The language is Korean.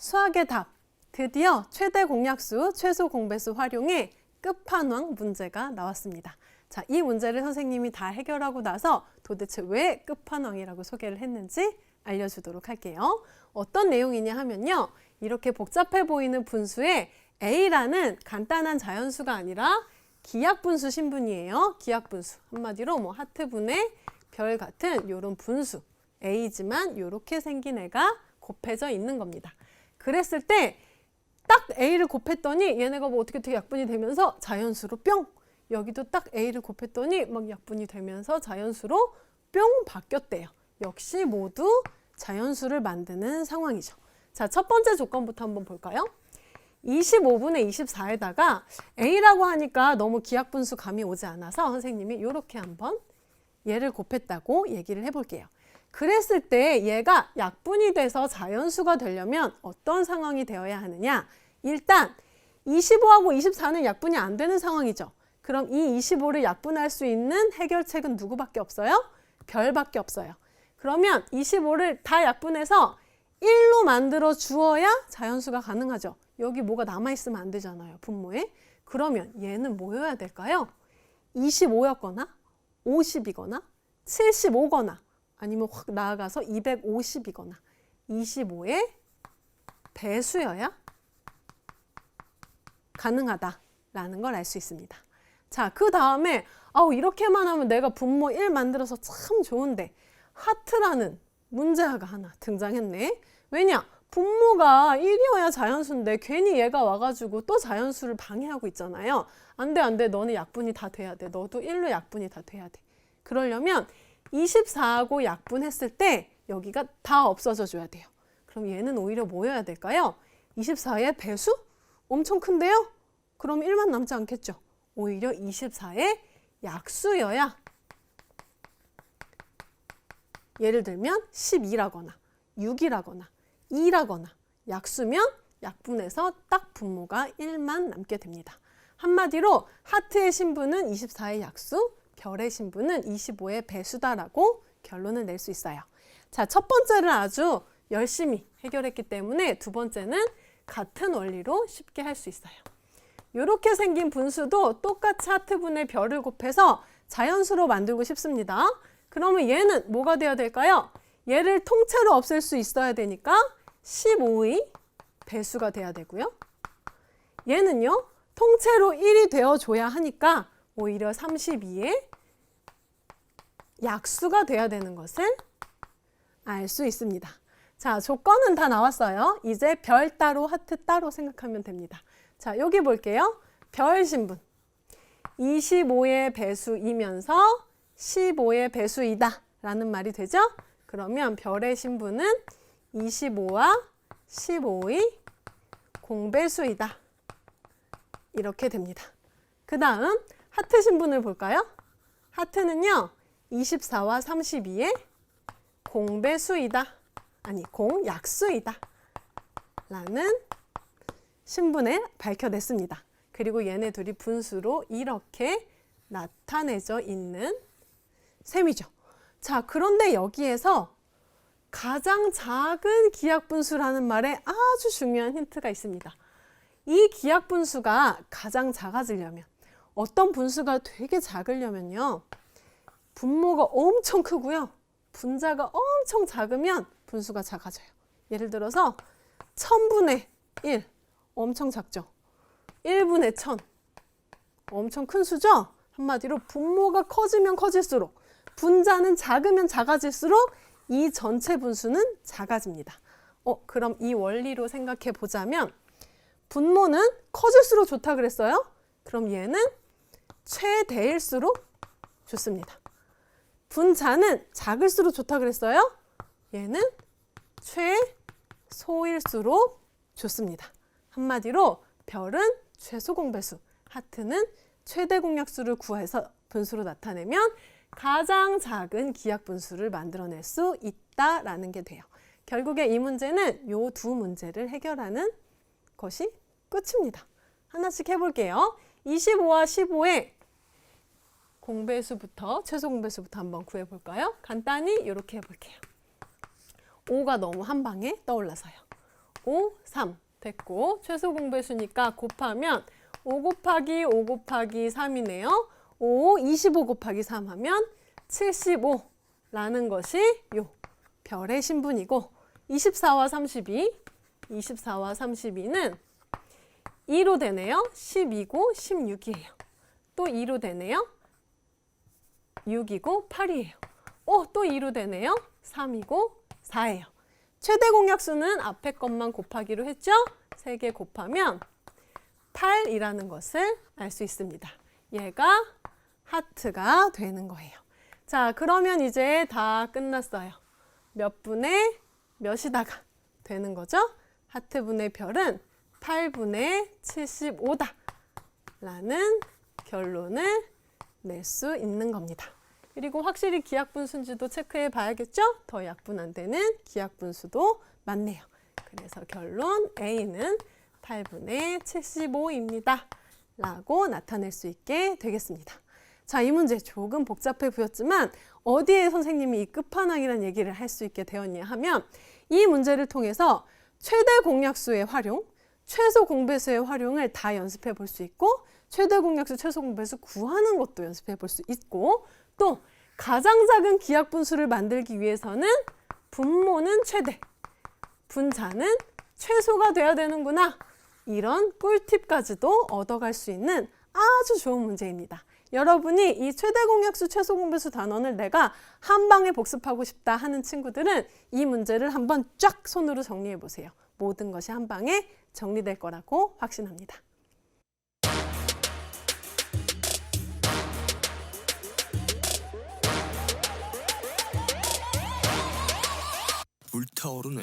수학의 답. 드디어 최대 공약수, 최소 공배수 활용해 끝판왕 문제가 나왔습니다. 자, 이 문제를 선생님이 다 해결하고 나서 도대체 왜 끝판왕이라고 소개를 했는지 알려주도록 할게요. 어떤 내용이냐 하면요. 이렇게 복잡해 보이는 분수에 A라는 간단한 자연수가 아니라 기약분수 신분이에요. 기약분수. 한마디로 뭐 하트분의 별 같은 이런 분수. A지만 이렇게 생긴 애가 곱해져 있는 겁니다. 그랬을 때 딱 A를 곱했더니 얘네가 뭐 어떻게 어떻게 약분이 되면서 자연수로 뿅! 여기도 딱 A를 곱했더니 막 약분이 되면서 자연수로 뿅 바뀌었대요. 역시 모두 자연수를 만드는 상황이죠. 자, 첫 번째 조건부터 한번 볼까요? 25분의 24에다가 A라고 하니까 너무 기약분수 감이 오지 않아서 선생님이 이렇게 한번 얘를 곱했다고 얘기를 해볼게요. 그랬을 때 얘가 약분이 돼서 자연수가 되려면 어떤 상황이 되어야 하느냐? 일단 25하고 24는 약분이 안 되는 상황이죠. 그럼 이 25를 약분할 수 있는 해결책은 누구밖에 없어요? 별밖에 없어요. 그러면 25를 다 약분해서 1로 만들어 주어야 자연수가 가능하죠. 여기 뭐가 남아있으면 안 되잖아요. 분모에. 그러면 얘는 뭐여야 될까요? 25였거나 50이거나 75거나 아니면 확 나아가서 250이거나 25의 배수여야 가능하다라는 걸 알 수 있습니다. 자, 그 다음에 아우 이렇게만 하면 내가 분모 1 만들어서 참 좋은데 하트라는 문제가 하나 등장했네. 왜냐? 분모가 1이어야 자연수인데 괜히 얘가 와가지고 또 자연수를 방해하고 있잖아요. 안 돼, 안 돼. 너는 약분이 다 돼야 돼. 너도 1로 약분이 다 돼야 돼. 그러려면 24하고 약분했을 때 여기가 다 없어져 줘야 돼요. 그럼 얘는 오히려 뭐여야 될까요? 24의 배수? 엄청 큰데요? 그럼 1만 남지 않겠죠? 오히려 24의 약수여야 예를 들면 12라거나 6이라거나 2라거나 약수면 약분해서 딱 분모가 1만 남게 됩니다. 한마디로 하트의 신분은 24의 약수, 별의 신분은 25의 배수다라고 결론을 낼 수 있어요. 자, 첫 번째를 아주 열심히 해결했기 때문에 두 번째는 같은 원리로 쉽게 할 수 있어요. 이렇게 생긴 분수도 똑같이 하트분의 별을 곱해서 자연수로 만들고 싶습니다. 그러면 얘는 뭐가 돼야 될까요? 얘를 통째로 없앨 수 있어야 되니까 15의 배수가 돼야 되고요. 얘는요, 통째로 1이 되어줘야 하니까 오히려 32의 약수가 돼야 되는 것을 알 수 있습니다. 자, 조건은 다 나왔어요. 이제 별 따로 하트 따로 생각하면 됩니다. 자, 여기 볼게요. 별 신분. 25의 배수이면서 15의 배수이다 라는 말이 되죠? 그러면 별의 신분은 25와 15의 공배수이다. 이렇게 됩니다. 그 다음 하트 신분을 볼까요? 하트는요. 24와 32의 공배수이다. 아니 공약수이다. 라는 신분에 밝혀냈습니다. 그리고 얘네 둘이 분수로 이렇게 나타내져 있는 셈이죠. 자, 그런데 여기에서 가장 작은 기약분수라는 말에 아주 중요한 힌트가 있습니다. 이 기약분수가 가장 작아지려면 어떤 분수가 되게 작으려면요. 분모가 엄청 크고요. 분자가 엄청 작으면 분수가 작아져요. 예를 들어서 1000분의 1 엄청 작죠. 1분의 1000 엄청 큰 수죠. 한마디로 분모가 커지면 커질수록 분자는 작으면 작아질수록 이 전체 분수는 작아집니다. 어, 그럼 이 원리로 생각해 보자면 분모는 커질수록 좋다 그랬어요? 그럼 얘는 최대일수록 좋습니다. 분자는 작을수록 좋다 그랬어요? 얘는 최소일수록 좋습니다. 한마디로 별은 최소 공배수, 하트는 최대 공약수를 구해서 분수로 나타내면 가장 작은 기약 분수를 만들어낼 수 있다라는 게 돼요. 결국에 이 문제는 이 두 문제를 해결하는 것이 끝입니다. 하나씩 해볼게요. 25와 15의 공배수부터 최소 공배수부터 한번 구해볼까요? 간단히 이렇게 해볼게요. 5가 너무 한 방에 떠올라서요. 5, 3 됐고 최소 공배수니까 곱하면 5 곱하기 5 곱하기 3이네요. 5, 25 곱하기 3 하면 75라는 것이 요 별의 신분이고 24와 32, 24와 32는 2로 되네요. 12고 16이에요. 또 2로 되네요. 6이고 8이에요. 오, 또 2로 되네요. 3이고 4예요. 최대 공약수는 앞에 것만 곱하기로 했죠? 3개 곱하면 8이라는 것을 알 수 있습니다. 얘가 하트가 되는 거예요. 자, 그러면 이제 다 끝났어요. 몇 분의 몇이다가 되는 거죠? 하트분의 별은 8분의 75다. 라는 결론을 낼 수 있는 겁니다. 그리고 확실히 기약분수인지도 체크해 봐야겠죠? 더 약분 안 되는 기약분수도 맞네요. 그래서 결론 A는 8분의 75입니다. 라고 나타낼 수 있게 되겠습니다. 자, 이 문제 조금 복잡해 보였지만 어디에 선생님이 이 끝판왕이라는 얘기를 할 수 있게 되었냐 하면 이 문제를 통해서 최대 공약수의 활용, 최소 공배수의 활용을 다 연습해 볼 수 있고 최대 공약수, 최소 공배수 구하는 것도 연습해 볼 수 있고 또 가장 작은 기약 분수를 만들기 위해서는 분모는 최대, 분자는 최소가 돼야 되는구나. 이런 꿀팁까지도 얻어갈 수 있는 아주 좋은 문제입니다. 여러분이 이 최대 공약수, 최소 공배수 단원을 내가 한 방에 복습하고 싶다 하는 친구들은 이 문제를 한번 쫙 손으로 정리해 보세요. 모든 것이 한 방에 정리될 거라고 확신합니다. 불타오르네.